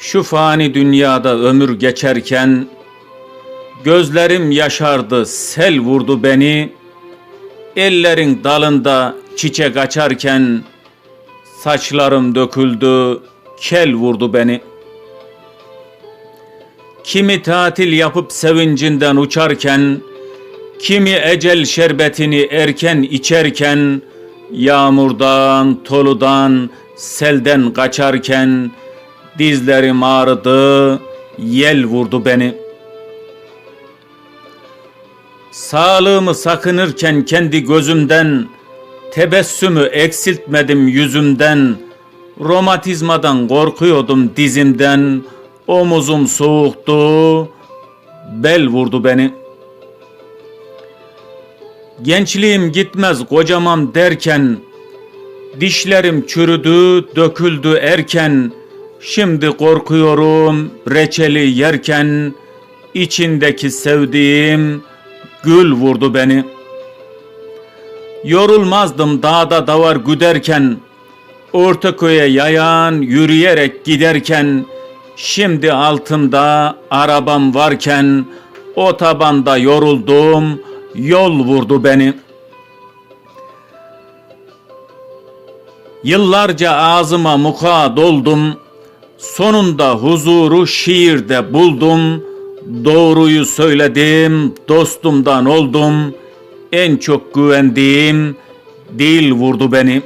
Şu fani dünyada ömür geçerken Gözlerim yaşardı, sel vurdu beni. Ellerin dalında çiçek açarken saçlarım döküldü, kel vurdu beni. Kimi tatil yapıp sevincinden uçarken, kimi ecel şerbetini erken içerken, yağmurdan, toludan, selden kaçarken dizlerim ağrıdı, yel vurdu beni.'' Sağlığımı sakınırken kendi gözümden, tebessümü eksiltmedim yüzümden, romatizmadan korkuyordum dizimden, omuzum soğuktu, bel vurdu beni. Gençliğim gitmez kocamam derken, dişlerim çürüdü, döküldü erken, şimdi korkuyorum reçeli yerken, içindeki sevdiğim, gül vurdu beni. Yorulmazdım dağda davar güderken, Ortaköy'e yayan yürüyerek giderken, şimdi altımda arabam varken, otobanda yoruldum, yol vurdu beni. Yıllarca ağzıma muka doldum, sonunda huzuru şiirde buldum.'' Doğruyu söyledim, dostumdan oldum. En çok güvendiğim dil vurdu beni.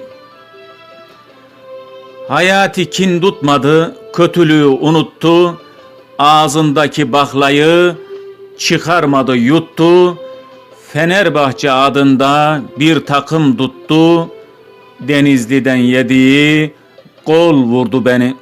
Hayati kin tutmadı, kötülüğü unuttu. Ağzındaki baklayı çıkarmadı, yuttu. Fenerbahçe adında bir takım tuttu. Denizli'den yediği gol vurdu beni.''